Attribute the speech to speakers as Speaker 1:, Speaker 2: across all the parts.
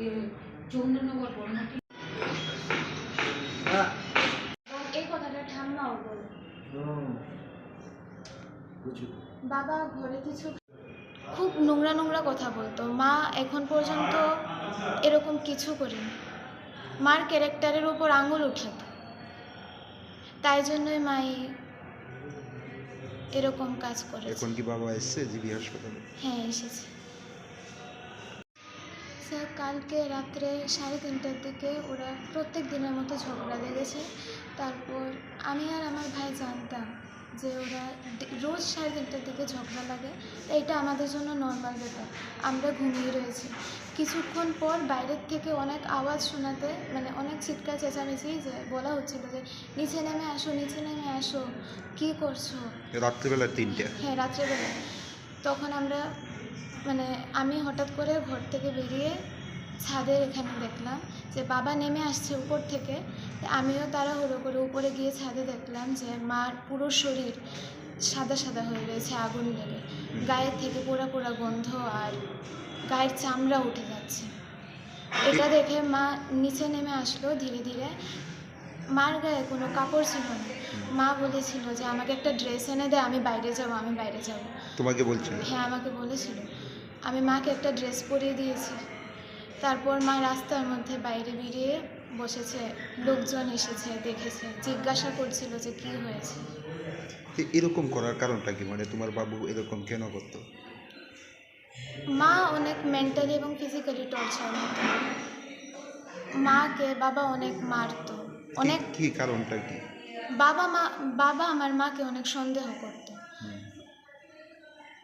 Speaker 1: এ, চৌন্দ্রনগর
Speaker 2: এই কথাটা ঠাম্মাও বলে। বাবা ঘরে কিছু খুব নোংরা নোংরা কথা বলতো। মা এখন পর্যন্ত এরকম কিছু করেনি। মার ক্যারেক্টারের উপর আঙুল উঠাতো। তাই জন্যই মাই এরকম কাজ করেছে।
Speaker 3: এখন কি বাবা এসছে? জিবি হাসপাতালে?
Speaker 2: হ্যাঁ এসেছে। স্যার কালকে রাত্রে সাড়ে তিনটার দিকে ওরা প্রত্যেক দিনের মতো ঝগড়া লেগেছে। তারপর আমি আর আমার ভাই জানতাম যে ওরা রোজ সাড়ে তিনটার দিকে ঝগড়া লাগে। এটা আমাদের জন্য নর্মাল ব্যাপার। আমরা ঘুমিয়ে রয়েছি। কিছুক্ষণ পর বাইরের থেকে অনেক আওয়াজ শোনাতে মানে অনেক চিৎকার চেঁচামেচি যে বলা হচ্ছিল যে নিচে নেমে আসো নিচে নেমে আসো। কী করছ?
Speaker 3: রাত্রিবেলা তিনটে।
Speaker 2: হ্যাঁ রাত্রেবেলা। তখন আমরা মানে আমি হঠাৎ করে ঘর থেকে বেরিয়ে ছাদের এখানে দেখলাম যে বাবা নেমে আসছে উপর থেকে। আমিও তারা তাড়াহুড়ো করে উপরে গিয়ে ছাদে দেখলাম যে মার পুরো শরীর সাদা সাদা হয়ে রয়েছে আগুন লেগে। গায়ের থেকে পোড়া পোড়া গন্ধ আর গায়ের চামড়া উঠে যাচ্ছে। এটা দেখে মা নিচে নেমে আসলো ধীরে ধীরে। মার গায়ে কোনো কাপড় ছিল না। মা বলেছিল যে আমাকে একটা ড্রেস এনে দে আমি বাইরে যাব আমি বাইরে যাব।
Speaker 3: তোমাকে বলছিল?
Speaker 2: হ্যাঁ আমাকে বলেছিল। আমি মাকে একটা ড্রেস পরিয়ে দিয়েছি। তারপর মা রাস্তার মধ্যে বাইরে বেরিয়ে বসেছে লোকজন এসেছে দেখেছে জিজ্ঞাসা করছিল যে কি হয়েছে।
Speaker 3: এরকম করার কারণটা কি? মানে তোমার বাবু এরকম কেন করতো?
Speaker 2: মা অনেক মেন্টালি এবং ফিজিক্যালি টর্চার হতো মাকে বাবা অনেক মারতো। অনেক
Speaker 3: কি- কারণটা কি?
Speaker 2: বাবা মা বাবা আমার মাকে অনেক সন্দেহ করতো।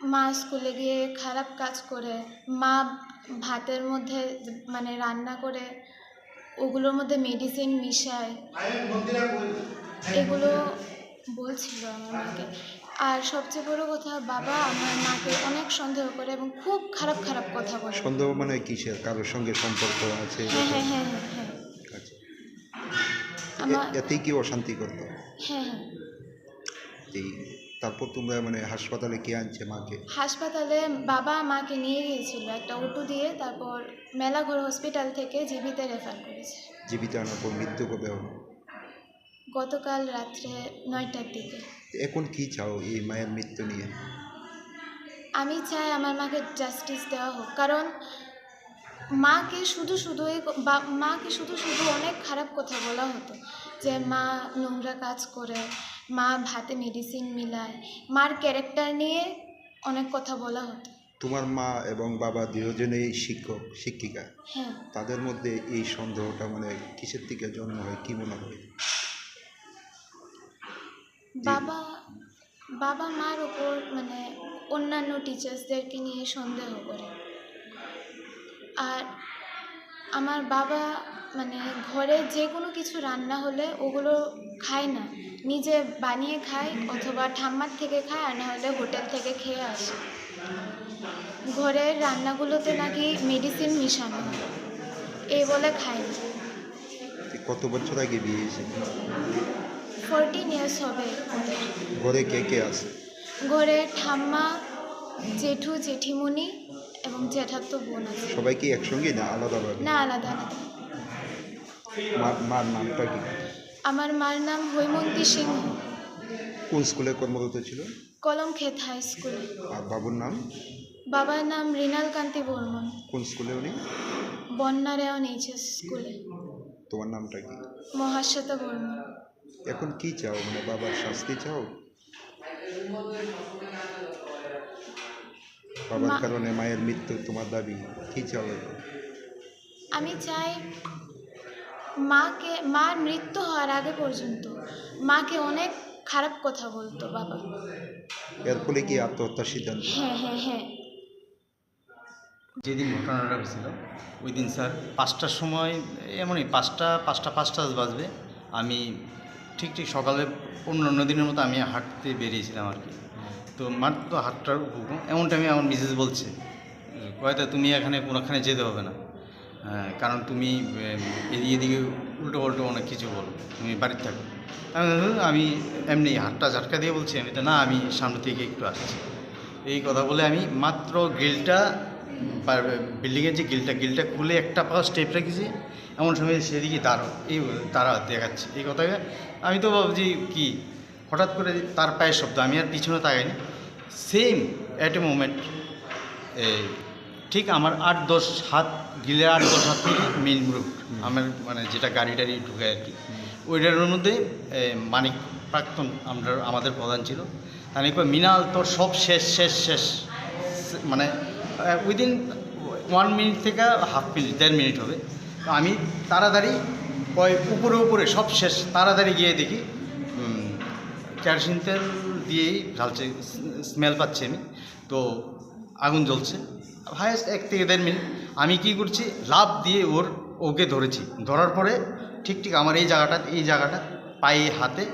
Speaker 2: মা স্কুলে গিয়ে খারাপ কাজ করে মা ভাতের মধ্যে মানে রান্না করে ওগুলোর মধ্যে মেডিসিন মিশায়। এগুলো বলছিল আমার মাকে। আর সবচেয়ে বড় কথা বাবা আমার মাকে অনেক সন্দেহ করে এবং খুব খারাপ খারাপ কথা বলে।
Speaker 3: সন্দেহ মানে কিসের কারোর সঙ্গে সম্পর্ক আছে?
Speaker 2: হ্যাঁ হ্যাঁ হ্যাঁ হ্যাঁ হ্যাঁ।
Speaker 3: আচ্ছা। এতেই কি অশান্তি করতো?
Speaker 2: হ্যাঁ হ্যাঁ।
Speaker 3: তারপর তোমরা মানে হাসপাতালে কে আনছে মাকে?
Speaker 2: হাসপাতালে বাবা মাকে নিয়ে গিয়েছিল একটা অটো দিয়ে তারপর মেলাঘর হসপিটাল থেকে জীবিতে রেফার করেছে।
Speaker 3: জীবিত আনার পর মৃত্যু কবে হলো?
Speaker 2: গতকাল রাত্রে নয়টার দিকে।
Speaker 3: এখন কি চাও এই মায়ের মৃত্যু নিয়ে?
Speaker 2: আমি চাই আমার মাকে জাস্টিস দেওয়া হোক কারণ মাকে শুধু শুধু বা- মাকে শুধু শুধু অনেক খারাপ কথা বলা হতো যে মা নোংরা কাজ করে মা ভাতে মেডিসিন মিলায়। মার ক্যারেক্টার নিয়ে অনেক কথা বলা হতো।
Speaker 3: তোমার মা এবং বাবা দুজনেই শিক্ষক শিক্ষিকা।
Speaker 2: হ্যাঁ।
Speaker 3: তাদের মধ্যে এই সন্দেহটা মানে কিসের থেকে জন্ম হয় কি মনে হয়?
Speaker 2: বাবা বাবা মার ওপর মানে অন্যান্য টিচার্সদেরকে নিয়ে সন্দেহ করে। আর আমার বাবা মানে ঘরে যে কোনো কিছু রান্না হলে ওগুলো খায় না। নিজে বানিয়ে খায় অথবা ঠাম্মার থেকে খায় আর না হলে হোটেল থেকে খেয়ে আসে। ঘরের রান্নাগুলোতে নাকি মেডিসিন মিশানো। হয় এই বলে খায় না।
Speaker 3: তো কত বছর আগে বিয়ে হয়েছে?
Speaker 2: ফোরটিন ইয়ার্স হবে। ওদের
Speaker 3: ঘরে কে কে আছে?
Speaker 2: ঘরে ঠাম্মা জেঠু জেঠিমণি এবং জ্যাঠাতো বোন আছে।
Speaker 3: সবাই কি একসঙ্গে না আলাদা
Speaker 2: না আলাদা আলাদা।
Speaker 3: মার নামটা কি?
Speaker 2: আমার মার নাম হৈমন্তী সিংহ
Speaker 3: কোন স্কুলে কর্মরত ছিল?
Speaker 2: কলমক্ষেত হাই স্কুলে।
Speaker 3: আর বাবুর নাম?
Speaker 2: বাবার নাম মৃণাল কান্তি বর্মন।
Speaker 3: কোন স্কুলে উনি?
Speaker 2: বন্যারায়ণ এইচএস স্কুলে।
Speaker 3: তোমার নামটা কি?
Speaker 2: মহাশ্বেতা বর্মন।
Speaker 3: এখন কি চাও? মানে বাবার শাস্তি চাও? বাবার কারণে মায়ের মৃত্যু তোমার দাবি। কি চাও
Speaker 2: আমি চাই মাকে মার মৃত্যু হওয়ার আগে পর্যন্ত মাকে অনেক খারাপ কথা বলতো বাবা।
Speaker 3: এর ফলে কি আত্মহত্যার সিদ্ধান্ত?
Speaker 2: হ্যাঁ হ্যাঁ হ্যাঁ।
Speaker 4: যেদিন ঘটনাটা হয়েছিল ওই দিন স্যার পাঁচটার সময় এমনই পাঁচটা পাঁচটা পাঁচটা বাজবে। আমি ঠিক ঠিক সকালে অন্য দিনের মতো আমি হাঁটতে বেরিয়েছিলাম আর কি। তো মার তো হাটটার উপক্রম এমন টাইমে আমার মিসেস বলছে কয়টা তুমি এখানে কোনোখানে যেতে হবে না। কারণ তুমি এদিকে এদিকে উল্টো উল্টো অনেক কিছু বলো, তুমি বাড়িতে থাকো। আমি এমনি হাটটা ঝাটকা দিয়ে বলছি, আমি না, আমি সামনে থেকে একটু আসছি। এই কথা বলে আমি মাত্র গেলটা বিল্ডিংয়ের যে গিলটা গিলটা খুলে একটা পা স্টেপ রেখেছি, এমন সময় সেদিকে দাঁড়ো এই তারা দেখাচ্ছে, এই কথাকে আমি তো ভাবছি কি, হঠাৎ করে তার পায়ের শব্দ, আমি আর পিছনে তাকাইনি সেম অ্যাট এ মোমেন্ট এই ঠিক আমার আট দশ হাত গিলে আট দশ হাত থেকে মেন রুট আমার মানে যেটা গাড়ি টাড়ি ঢুকে আর কি। ওইটার মধ্যে মানিক প্রাক্তন আমরা আমাদের প্রধান ছিল। তাহলে মিনাল তোর সব শেষ শেষ শেষ। মানে উইদিন ওয়ান মিনিট থেকে হাফ মিনিট দেড় মিনিট হবে। তো আমি তাড়াতাড়ি কয় উপরে উপরে সব শেষ, তাড়াতাড়ি গিয়ে দেখি কেরোসিন তেল দিয়েই ঢালছে স্মেল পাচ্ছি আমি। তো আগুন জ্বলছে। হায়েস্ট এক থেকে দেড় মিনিট আমি কি করছি লাভ দিয়ে ওর ওকে ধরেছি। ধরার পরে ঠিক ঠিক আমার এই জায়গাটা এই জায়গাটা পায়ে, হাতে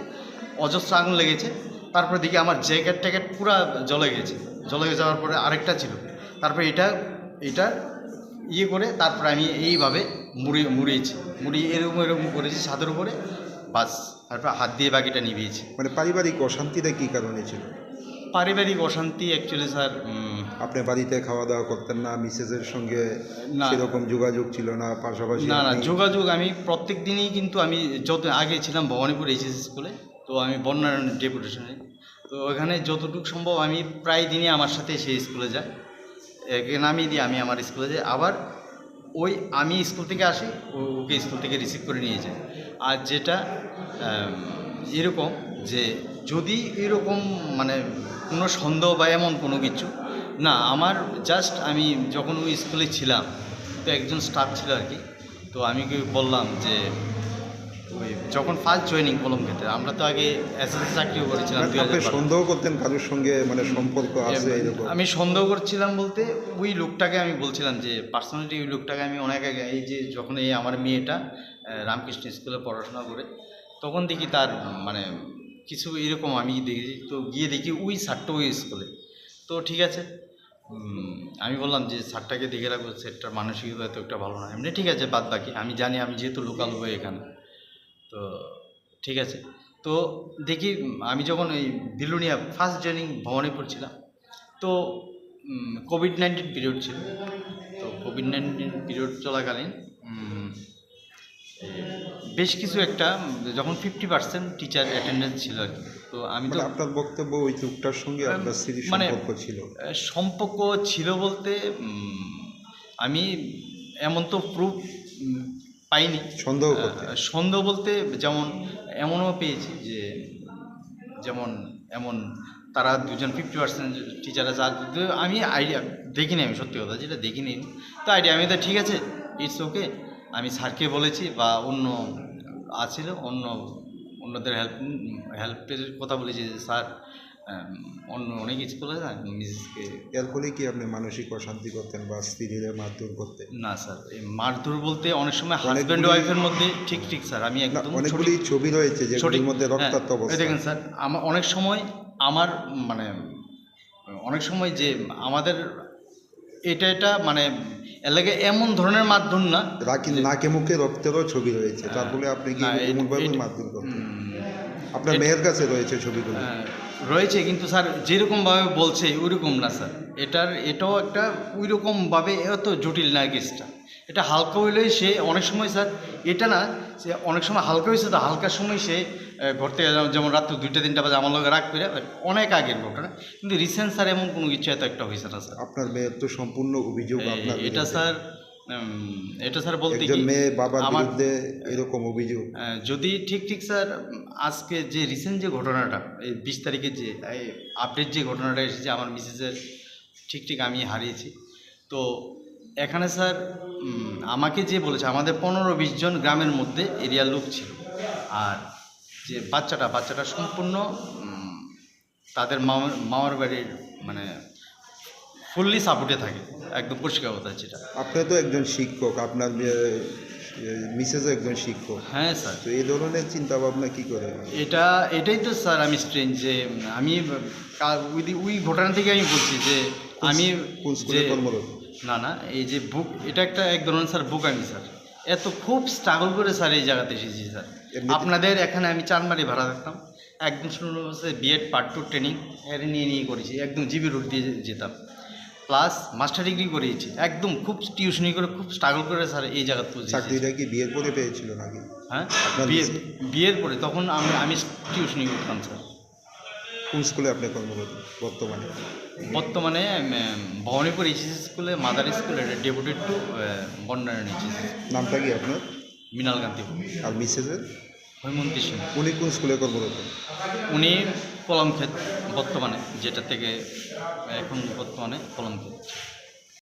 Speaker 4: অজস্র আগুন লেগেছে। তারপরে দেখি আমার জ্যাকেট ট্যাকেট পুরো জলে গেছে। জলে যাওয়ার পরে আরেকটা ছিল। তারপরে এটা এটা ইয়ে করে তারপরে আমি এইভাবে মুড়ি, মুড়িয়েছি। মুড়ি এরকম এরকম করেছি ছাদের উপরে। বাস, তারপর হাত দিয়ে বাকিটা নিভিয়েছি।
Speaker 3: মানে পারিবারিক অশান্তিটা কী কারণে ছিল?
Speaker 4: পারিবারিক অশান্তি অ্যাকচুয়ালি স্যার
Speaker 3: আপনি বাড়িতে খাওয়া দাওয়া করতেন না মিসেসের সঙ্গে
Speaker 4: না।
Speaker 3: সেরকম যোগাযোগ ছিল না পাশাপাশি
Speaker 4: না না যোগাযোগ আমি প্রত্যেক দিনই কিন্তু আমি যত আগে ছিলাম ভবানীপুর এইচএস স্কুলে তো আমি বন্যার ডেপুটেশনে তো ওখানে যতটুকু সম্ভব আমি প্রায় দিনই আমার সাথে সেই স্কুলে যাই। একে নামিয়ে দিয়ে আমি আমার স্কুলে যাই। আবার ওই আমি স্কুল থেকে আসি ও ওকে স্কুল থেকে রিসিভ করে নিয়ে যাই। আর যেটা এরকম যে যদি এরকম মানে কোনো সন্দেহ বা এমন কোনো কিছু না আমার জাস্ট আমি যখন ওই স্কুলে ছিলাম তো একজন স্টাফ ছিল আর কি তো আমি কি বললাম যে ওই যখন ফার্স্ট জয়েনিং কলম খেতে আমরা তো আগে এসএসসি চাকরিও করেছিলাম
Speaker 3: সন্দেহ করতেন কারোর সঙ্গে মানে সম্পর্ক আছে
Speaker 4: আমি সন্দেহ করছিলাম বলতে ওই লোকটাকে আমি বলছিলাম যে পার্সোনালিটি ওই লোকটাকে আমি অনেক আগে এই যে যখন এই আমার মেয়েটা রামকৃষ্ণ স্কুলে পড়াশোনা করে তখন দেখি তার মানে কিছু এরকম আমি দেখি তো গিয়ে দেখি ওই সারটা ওই স্কুলে তো ঠিক আছে আমি বললাম যে সারটাকে দেখে রাখব স্যারটার মানসিকতা তো একটা ভালো না। এমনি ঠিক আছে, বাদ বাকি, আমি জানি আমি যেহেতু লোকাল হয়ে এখানে। তো ঠিক আছে, তো দেখি আমি যখন এই বিলুনিয়া ফার্স্ট জয়েনিং ভবানীপুর পড়ছিলাম, তো কোভিড নাইন্টিন পিরিয়ড ছিল। তো কোভিড নাইন্টিন পিরিয়ড চলাকালীন বেশ কিছু একটা যখন ফিফটি পার্সেন্ট টিচার অ্যাটেন্ডেন্স ছিল আর কি। তো আমি তো
Speaker 3: মানে আপনার বক্তব্য ওই লোকটার সঙ্গে আপনার
Speaker 4: মানে-
Speaker 3: সম্পর্ক ছিল।
Speaker 4: সম্পর্ক ছিল বলতে আমি এমন তো প্রুফ পাইনি।
Speaker 3: সন্দেহ
Speaker 4: সন্দেহ বলতে যেমন এমনও পেয়েছি যে যেমন এমন তারা দুজন ফিফটি পার্সেন্ট টিচার আছে আর আমি আইডিয়া দেখিনি আমি সত্যি কথা যেটা দেখিনি। তো আইডিয়া আমি তো ঠিক আছে ইটস ওকে আমি স্যারকে বলেছি বা অন্য আছিল অন্য অন্যদের হেল্প হেল্পের কথা বলেছি যে স্যার অন্য অনেক স্কুলে না মিসেসকে
Speaker 3: এর ফলে কি আপনি মানসিক অশান্তি করতেন বা স্ত্রীদের মারধর করতেন?
Speaker 4: না স্যার এই মারধর বলতে অনেক সময় হাজব্যান্ড ওয়াইফের মধ্যে ঠিক ঠিক স্যার আমি একদম
Speaker 3: অনেকগুলি ছবি রয়েছে
Speaker 4: সঠিক
Speaker 3: যেগুলির মধ্যে রক্তাক্ত
Speaker 4: হ্যাঁ, এই
Speaker 3: অবস্থা
Speaker 4: দেখেন স্যার আমার অনেক সময় আমার মানে অনেক সময় যে আমাদের এটা এটা মানে এলাকায় এমন ধরনের মাধ্যম না
Speaker 3: রাখি নাকে মুখে রক্তেরও ছবি রয়েছে তার বলে আপনি কি এমনভাবে
Speaker 4: এই-
Speaker 3: করতেন আপনার মেয়ের কাছে রয়েছে ছবিগুলো।
Speaker 4: হ্যাঁ, রয়েছে কিন্তু স্যার যেরকমভাবে বলছে ওইরকম না স্যার। এটার এটাও একটা ওইরকমভাবে এত জটিল না কেসটা এটা হালকা হইলেই সে অনেক সময় স্যার এটা না সে অনেক সময় হালকা হয়েছে তো হালকার সময় সে ঘর থেকে যেমন- রাত্র দুইটা তিনটা বাজে আমার লগে রাগ করে অনেক আগের ঘটনা। কিন্তু রিসেন্ট স্যার এমন কোনো কিছু এত একটা হয়েছে না স্যার।
Speaker 3: আপনার মেয়ের তো সম্পূর্ণ অভিযোগ আপনার
Speaker 4: এটা স্যার এটা স্যার বলতে কি
Speaker 3: মেয়ে বাবার
Speaker 4: আমার
Speaker 3: বিরুদ্ধে এরকম অভিযোগ।
Speaker 4: যদি ঠিক ঠিক স্যার আজকে যে রিসেন্ট যে ঘটনাটা এই বিশ তারিখে যে আপডেট যে ঘটনাটা এসেছে আমার মিসেসের ঠিক ঠিক আমি হারিয়েছি। তো এখানে স্যার আমাকে যে বলেছে আমাদের পনেরো বিশ জন গ্রামের মধ্যে এরিয়ার লোক ছিল। আর যে বাচ্চাটা বাচ্চাটা সম্পূর্ণ তাদের মামার মামার বাড়ির মানে ফুললি সাপোর্টে থাকে একদম পরিষ্কার কথা যেটা।
Speaker 3: আপনি তো একজন শিক্ষক আপনার মিসেস একজন শিক্ষক।
Speaker 4: হ্যাঁ স্যার।
Speaker 3: তো এই ধরনের চিন্তা ভাবনা কী করে
Speaker 4: এটা এটাই তো স্যার আমি স্ট্রেঞ্জ যে আমি ওই ঘটনা থেকে আমি বলছি যে আমি যে না না এই যে বুক এটা একটা এক ধরনের স্যার বুক আমি স্যার এত খুব স্ট্রাগল করে স্যার এই জায়গাতে এসেছি স্যার আপনাদের এখানে আমি চানমারি ভাড়া থাকতাম একদম শুরু হচ্ছে বিএড পার্ট টু ট্রেনিং এর নিয়ে নিয়ে করেছি একদম জিবি রোড দিয়ে যেতাম। প্লাস মাস্টার ডিগ্রি করিয়েছি একদম খুব টিউশনি করে খুব স্ট্রাগল করে স্যার এই
Speaker 3: চাকরিটা কি বিয়ের পরে পেয়েছিল নাকি?
Speaker 4: হ্যাঁ? বিয়ের পরে তখন আমি আমি টিউশনি করতাম স্যার
Speaker 3: কোন স্কুলে আপনি কর্মরত বর্তমানে?
Speaker 4: বর্তমানে ভবানীপুর এইচএস স্কুলে মাদার স্কুলে ডেপুটেড টু বন্ডারন এইচএস
Speaker 3: নামটা কি আপনার?
Speaker 4: মৃণাল কান্তি
Speaker 3: আর মিসেসের?
Speaker 4: হৈমন্তী সিং
Speaker 3: উনি কোন স্কুলে কর্মরত
Speaker 4: উনি কলমক্ষেত বর্তমানে যেটা থেকে এখন বর্তমানে কলমক্ষেত।